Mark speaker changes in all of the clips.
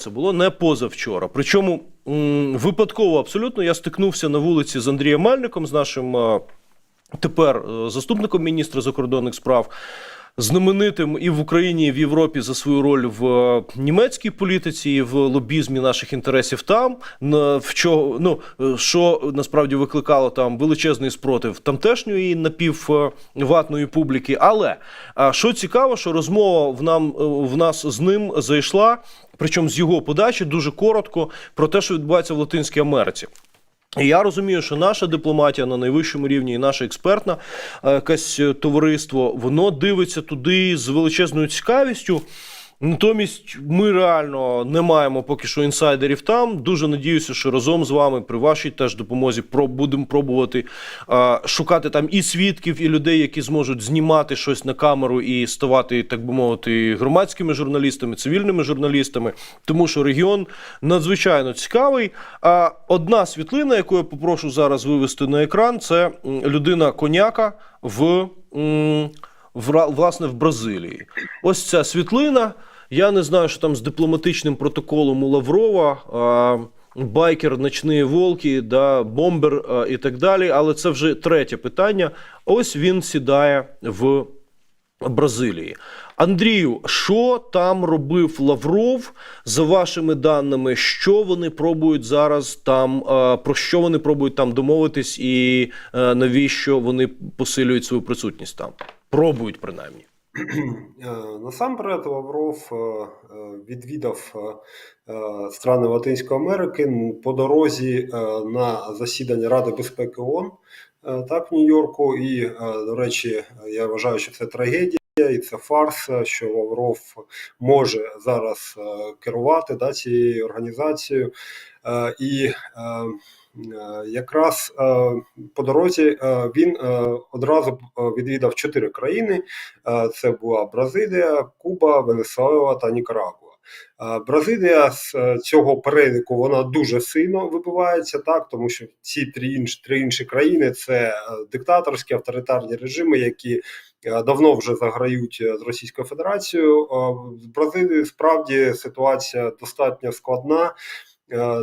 Speaker 1: Це було не позавчора. Причому випадково абсолютно я стикнувся на вулиці з Андрієм Мальником, з нашим е, тепер е, заступником міністра закордонних справ. Знаменитим і в Україні, і в Європі за свою роль в е, німецькій політиці, і в лобізмі наших інтересів там, в чого, ну, е, що насправді викликало там величезний спротив тамтешньої напівватної публіки. Але що цікаво, що розмова в нам е, в нас з ним зайшла, причому з його подачі дуже коротко про те, що відбувається в Латинській Америці. І я розумію, що наша дипломатія на найвищому рівні і наше експертне е, якесь е, товариство, воно дивиться туди з величезною цікавістю. Натомість ми реально не маємо поки що інсайдерів там. Дуже надіюся, що разом з вами при вашій теж допомозі будемо пробувати е, шукати там і свідків, і людей, які зможуть знімати щось на камеру і ставати, так би мовити, громадськими журналістами, цивільними журналістами, тому що регіон надзвичайно цікавий. А одна світлина, яку я попрошу зараз вивести на екран, це людина коняка в. м, власне в Бразилії. Ось ця світлина. Я не знаю, що там з дипломатичним протоколом у Лаврова. А, Байкер, ночні волки, да, бомбер а, і так далі. Але це вже третє питання. Ось він сідає в Бразилії. Андрію, що там робив Лавров за вашими даними? Що вони пробують зараз там, а, про що вони пробують там домовитись, і е, навіщо вони посилюють свою присутність там? Пробують принаймні.
Speaker 2: Е, Насамперед Лавров е, е, відвідав страни Латинської Америки по дорозі на засідання Ради безпеки ООН так, в Нью-Йорку. І, до речі, я вважаю, що це трагедія. І це фарс, що Лавров може зараз керувати да, цією організацією. І якраз е, по дорозі е, він е, одразу е, відвідав чотири країни: Е, це була Бразилія, Куба, Венесуела та Нікарагуа. Е, Бразилія з е, цього переліку вона дуже сильно вибивається, так тому що ці три інші, три інші країни це е, диктаторські авторитарні режими, які е, давно вже заграють е, з Російською Федерацією. Е, З Бразилією справді ситуація достатньо складна е,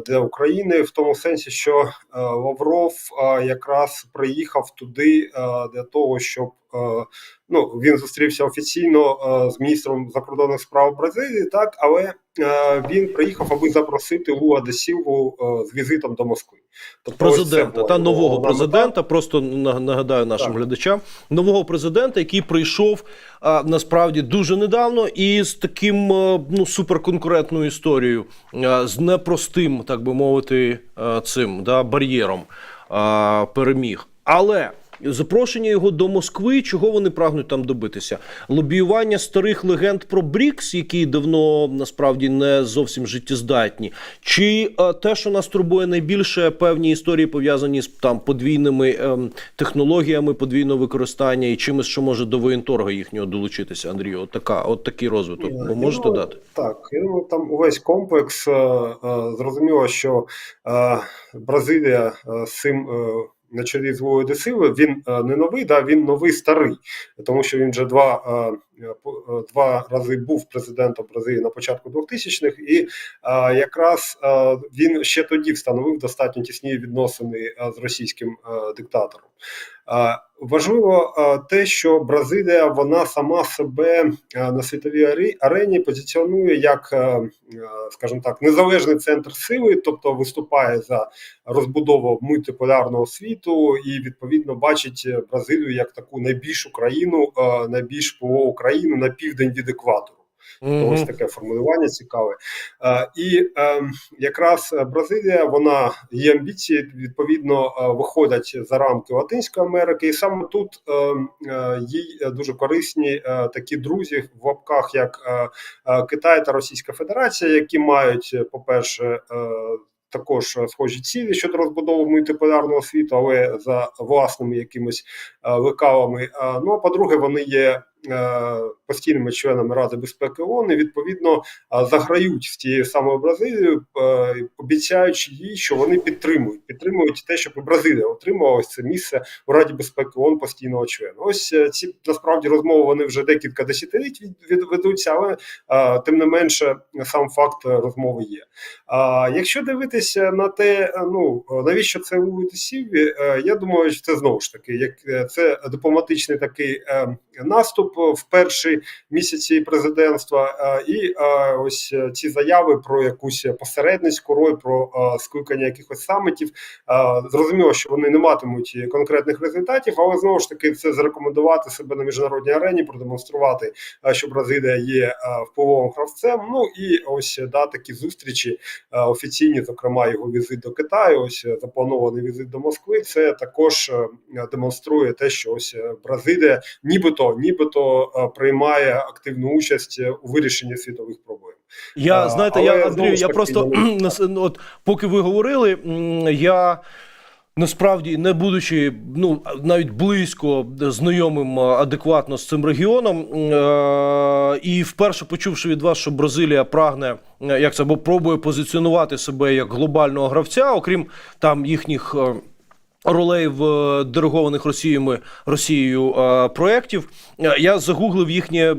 Speaker 2: для України в тому сенсі, що е, Лавров е, якраз приїхав туди е, для того, щоб е, ну він зустрівся офіційно е, з міністром закордонних справ Бразилії, так але е, він приїхав, аби запросити Луа де Сілву е, з візитом до Москви. Тобто
Speaker 1: Президента та нового президента. Просто нагадаю нашим
Speaker 2: Так.
Speaker 1: глядачам нового президента, який прийшов а, насправді дуже недавно і з таким а, ну суперконкурентною історією, а, з непростим, так би мовити, а, цим да бар'єром а, переміг. Але запрошення його до Москви, чого вони прагнуть там добитися? Лобіювання старих легенд про Брікс, які давно насправді не зовсім життєздатні, чи е, те, що нас турбує найбільше, певні історії пов'язані з там подвійними ем, технологіями подвійного використання і чимось, що може до воєнторга їхнього долучитися, Андрію? От така, от такий розвиток. Ви можете дати?
Speaker 2: Так, я думаю, там увесь комплекс. е, е, Зрозуміло, що е, Бразилія е, цим е, на чолі з Вою де він е, не новий, да, він новий старий, тому що він вже два, е, два рази був президентом Бразилії на початку 2000-х, і е, якраз е, він ще тоді встановив достатньо тісні відносини е, з російським е, диктатором. Е, Важливо е, те, що Бразилія вона сама себе е, на світовій аре- арені позиціонує як, е, е, скажімо так, незалежний центр сили, тобто виступає за розбудову мультиполярного світу і відповідно бачить е, Бразилію як таку найбільшу країну, е, найбільш впливову країну на південь від екватору.
Speaker 1: Мгм.
Speaker 2: Ось таке формулювання цікаве. Е, І е, якраз Бразилія, вона її амбіції відповідно е, виходять за рамки Латинської Америки, і саме тут е, е, їй дуже корисні е, такі друзі в лапках, як е, е, Китай та Російська Федерація, які мають, по-перше, е, також схожі цілі щодо розбудови мультиполярного світу, але за власними якимись е, лекалами. Е, Ну а по-друге, вони є е, постійними членами Ради безпеки ООН і відповідно заграють з тією самою Бразилією, обіцяючи їй, що вони підтримують, підтримують те, щоб Бразилія отримала ось це місце у Раді безпеки ООН постійного члена. Ось е, ці насправді розмови вони вже декілька десятиліть ведуться, але тим не менше сам факт розмови є. А якщо дивитися на те, е, ну навіщо це у Сіві, е, я думаю, що це знову ж таки, як це дипломатичний такий наступ в місяці президентства, е, і е, ось е, ці заяви про якусь посередницьку роль, про скликання якихось самітів. Зрозуміло, що вони не матимуть конкретних результатів, але знову ж таки це зарекомендувати себе на міжнародній арені, продемонструвати, що Бразилія є впливовим гравцем. Ну і ось да, такі зустрічі офіційні, зокрема його візит до Китаю, ось запланований візит до Москви. Це також демонструє те, що ось Бразилія, нібито, нібито е, приймає активну участь е, у вирішенні світових проблем.
Speaker 1: Я
Speaker 2: А,
Speaker 1: знаєте,
Speaker 2: але
Speaker 1: я Андрію, я просто ну, от поки ви говорили, я. Насправді, не будучи ну навіть близько знайомим е, адекватно з цим регіоном, е- і вперше почувши від вас, що Бразилія прагне е, як це або пробує позиціонувати себе як глобального гравця, окрім там їхніх. е, Ролей в е, диригованих Росіями Росією е, проєктів. Е, Я загуглив їхнє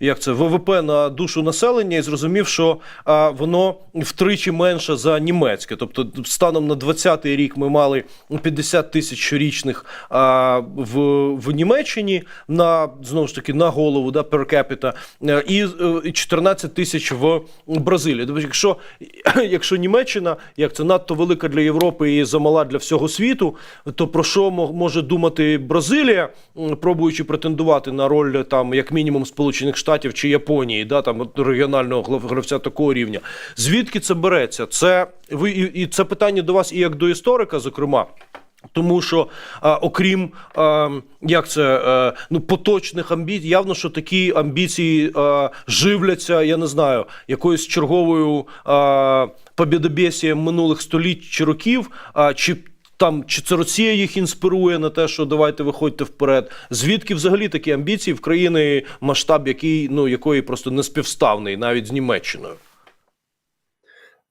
Speaker 1: як це ВВП на душу населення і зрозумів, що воно втричі менше за німецьке. Тобто, станом на 20-й рік ми мали 50 тисяч щорічних в, в Німеччині на знову ж таки на голову да, е, і 14 тисяч в Бразилії. Тобто, якщо, якщо Німеччина, як це надто велика для Європи і замала для всього світу, то про що мо- може думати Бразилія, пробуючи претендувати на роль там як мінімум Сполучених Штатів чи Японії, да там регіонального гравця такого рівня? Звідки це береться? Це ви і, це питання до вас, і як до історика, зокрема. Тому що а, окрім а, як це е, ну поточних амбіцій, явно, що такі амбіції а, живляться, я не знаю, якоюсь черговою а, побєдобєсієм минулих століть чи років, а, чи там чи це Росія їх інспирує на те, що давайте виходьте вперед. Звідки взагалі такі амбіції в країни, масштаб який ну якої просто не співставний навіть з Німеччиною?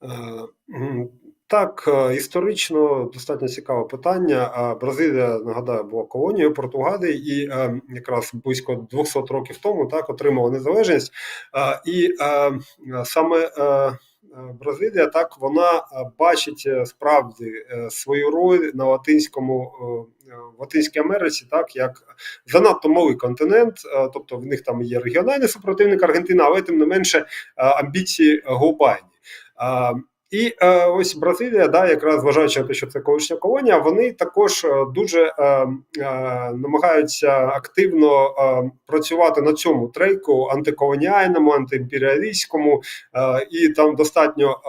Speaker 2: Е, Так, е, історично достатньо цікаве питання. Бразилія, нагадаю, була колонією Португалії і е, якраз близько 200 років тому так отримала незалежність. Е, І е, саме е, е, Бразилія так вона е, бачить е, справді е, свою роль на латинському е, в Латинській Америці, так як занадто малий континент, е, тобто в них там є регіональний супротивник Аргентина, але тим не менше е, амбіції глобальні. І е, ось Бразилія, да, якраз зважаючи на те, що це колишня колонія, вони також е, дуже е, е, намагаються активно е, працювати на цьому трейку антиколоніальному, антиімперіалістському, е, і там достатньо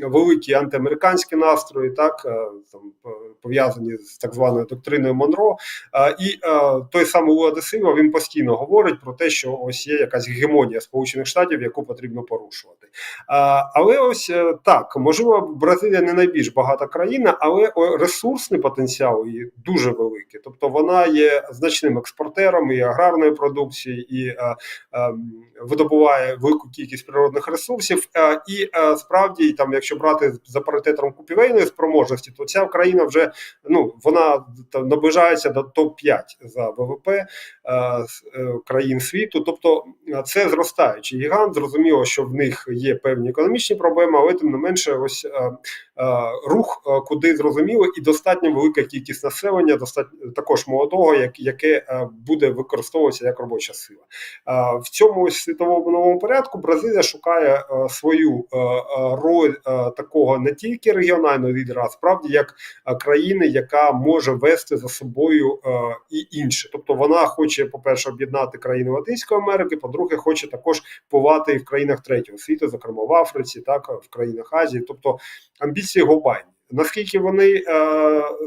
Speaker 2: е, великі антиамериканські настрої, так е, там е, пов'язані з так званою доктриною Монро. Е, І е, той самий Луа де Сильва, він постійно говорить про те, що ось є якась гегемонія Сполучених Штатів, яку потрібно порушувати. А, Але ось е, так, можливо, Бразилія не найбільш багата країна, але ресурсний потенціал її дуже великий. Тобто вона є значним експортером і аграрної продукції, і е, е, видобуває велику кількість природних ресурсів. Е, І е, справді, там, якщо брати за паритетом купівельної спроможності, то ця країна вже ну вона там наближається до топ 5 за ВВП е, е, країн світу. Тобто е, це зростаючий гігант. Зрозуміло, що в них є певні економічні проблеми, але тим не менше, ось е, рух, е, куди зрозуміло, і достатньо велика кількість населення, достатньо також молодого, як, яке е, буде використовуватися як робоча сила. Е, в цьому світовому новому порядку Бразилія шукає е, свою е, е, роль е, такого не тільки регіонального лідера, а справді як е, країни, яка може вести за собою е, і інше. Тобто вона хоче, по-перше, об'єднати країни Латинської Америки, по-друге, хоче також впливати і в країнах третього світу, зокрема в Африці, так в країнах Азії. Тобто амбіції глобальні. Наскільки вони е,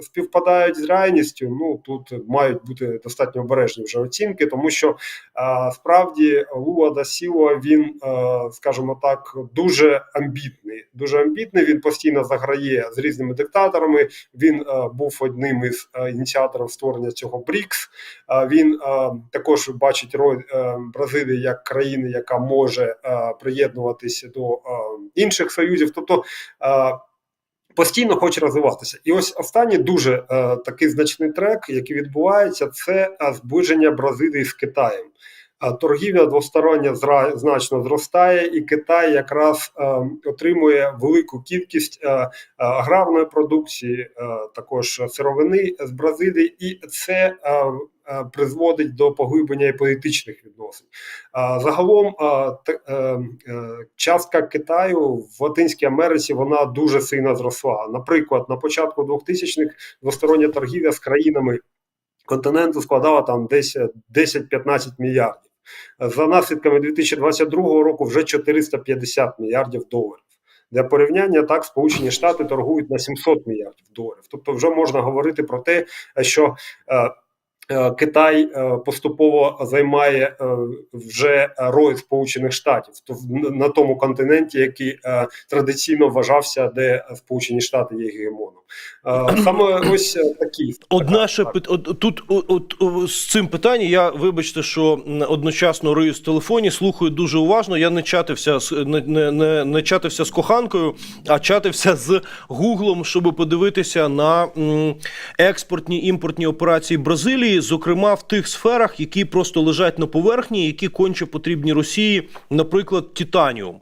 Speaker 2: співпадають з реальністю, ну тут мають бути достатньо обережні вже оцінки, тому що е, справді Луа да Сіла він, е, скажімо так, дуже амбітний. Дуже амбітний. Він постійно заграє з різними диктаторами. Він е, був одним із е, ініціаторів створення цього БРІКС. Е, він е, також бачить роль е, Бразилії як країни, яка може е, приєднуватися до е, інших союзів. Тобто е, постійно хоче розвиватися. І ось останній дуже е, такий значний трек, який відбувається, це е, зближення Бразилії з Китаєм. Торгівля двостороння значно зростає, і Китай якраз е, отримує велику кількість е, е, аграрної продукції, е, також сировини з Бразилії, і це е, е, призводить до поглиблення і політичних відносин. Загалом е, е, частка Китаю в Латинській Америці вона дуже сильно зросла. Наприклад, на початку 2000-х двостороння торгівля з країнами континенту складала там десь 10-15 мільярдів. За наслідками 2022 року вже 450 мільярдів доларів. Для порівняння так Сполучені Штати торгують на 700 мільярдів доларів. Тобто, вже можна говорити про те, що е, е, Китай е, поступово займає е, вже роль Сполучених Штатів на тому континенті, який е, традиційно вважався, де Сполучені Штати є гегемоном. Е, Саме ось е, такі
Speaker 1: Одне ще пит... от, тут от, от, з цим питанням. Я вибачте, що одночасно риюсь в телефоні, слухаю дуже уважно. Я не чатився з не, не, не, не чатився з коханкою, а чатився з Гуглом, щоб подивитися на експортні імпортні операції Бразилії, зокрема в тих сферах, які просто лежать на поверхні, які конче потрібні Росії, наприклад, титаніум.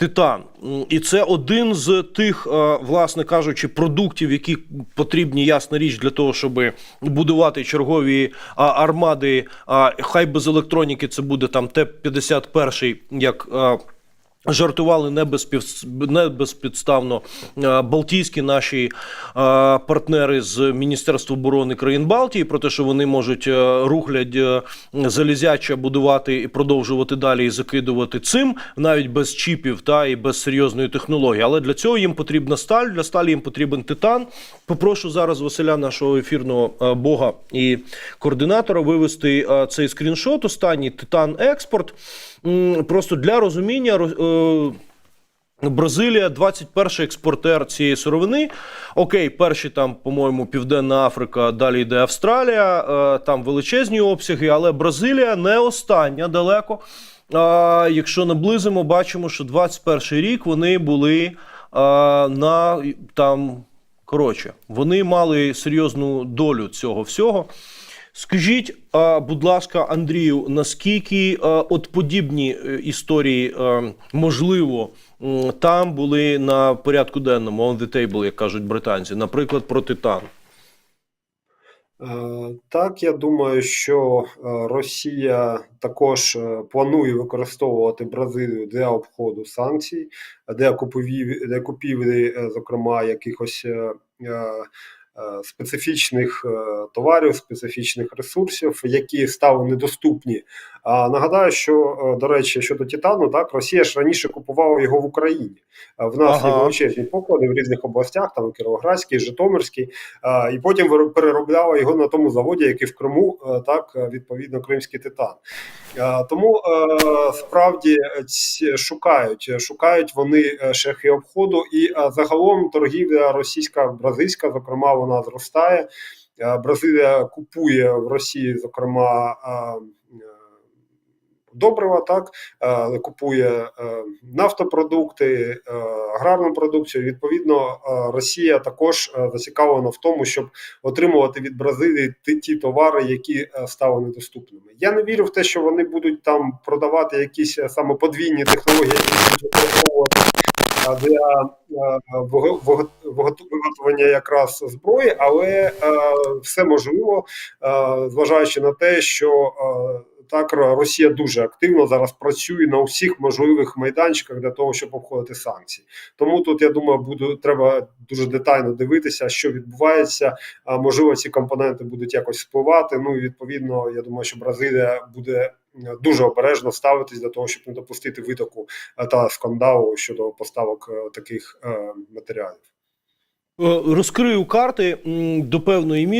Speaker 1: Титан, і це один з тих, е, власне кажучи, продуктів, які потрібні, ясна річ, для того, щоб будувати чергові армади. А хай без електроніки це буде там Т-51, як. Жартували не, безпідставно е, балтійські наші е, партнери з Міністерства оборони країн Балтії про те, що вони можуть е, рухлядь е, залізяча будувати і продовжувати далі і закидувати цим, навіть без чіпів та і без серйозної технології. Але для цього їм потрібна сталь. Для сталі їм потрібен титан. Попрошу зараз Василя, нашого ефірного бога і координатора, вивести цей скріншот. Останній титан експорт. Просто для розуміння. роз- е, Бразилія 21 експортер цієї сировини. Окей, перші там, по-моєму, Південна Африка, далі йде Австралія, е, там величезні обсяги, але Бразилія не остання далеко. Якщо наблизимо, бачимо, що 21 рік вони були а, на там. Коротше, вони мали серйозну долю цього всього. Скажіть, будь ласка, Андрію, наскільки от подібні е, історії можливо там були на порядку денному, on the table, як кажуть британці, наприклад, про Титан?
Speaker 2: Е, Так, я думаю, що е, Росія також планує використовувати Бразилію для обходу санкцій, для купівлі, купівлі, зокрема, якихось специфічних е, товарів, специфічних ресурсів, які стали недоступні. А нагадаю, що е, до речі, щодо Титану, так Росія ж раніше купувала його в Україні. Е, В нас є величезні поклади в різних областях, там Кіровоградський, Житомирський. А, і потім переробляла його на тому заводі, який в Криму, е, так е, відповідно Кримський титан. А, Тому е, справді е, шукають, шукають вони е, шляхи обходу, і е, загалом торгівля російська, бразильська, зокрема, вона зростає. Е, Бразилія купує в Росії, зокрема. Добрива так е, купує е, нафтопродукти, е, аграрну продукцію. Відповідно, Росія також зацікавлена в тому, щоб отримувати від Бразилії ті, товари, які стали недоступними. Я не вірю в те, що вони будуть там продавати якісь саме подвійні технології, які будуть для виготовлення якраз зброї, але все можливо, зважаючи на те, що так Росія дуже активно зараз працює на усіх можливих майданчиках для того, щоб обходити санкції. Тому тут я думаю, буде треба дуже детально дивитися, що відбувається. Можливо, ці компоненти будуть якось впливати. Ну і відповідно, я думаю, що Бразилія буде дуже обережно ставитись для того, щоб не допустити витоку е, та скандалу щодо поставок е, таких е, матеріалів.
Speaker 1: Розкрию карти до певної міри.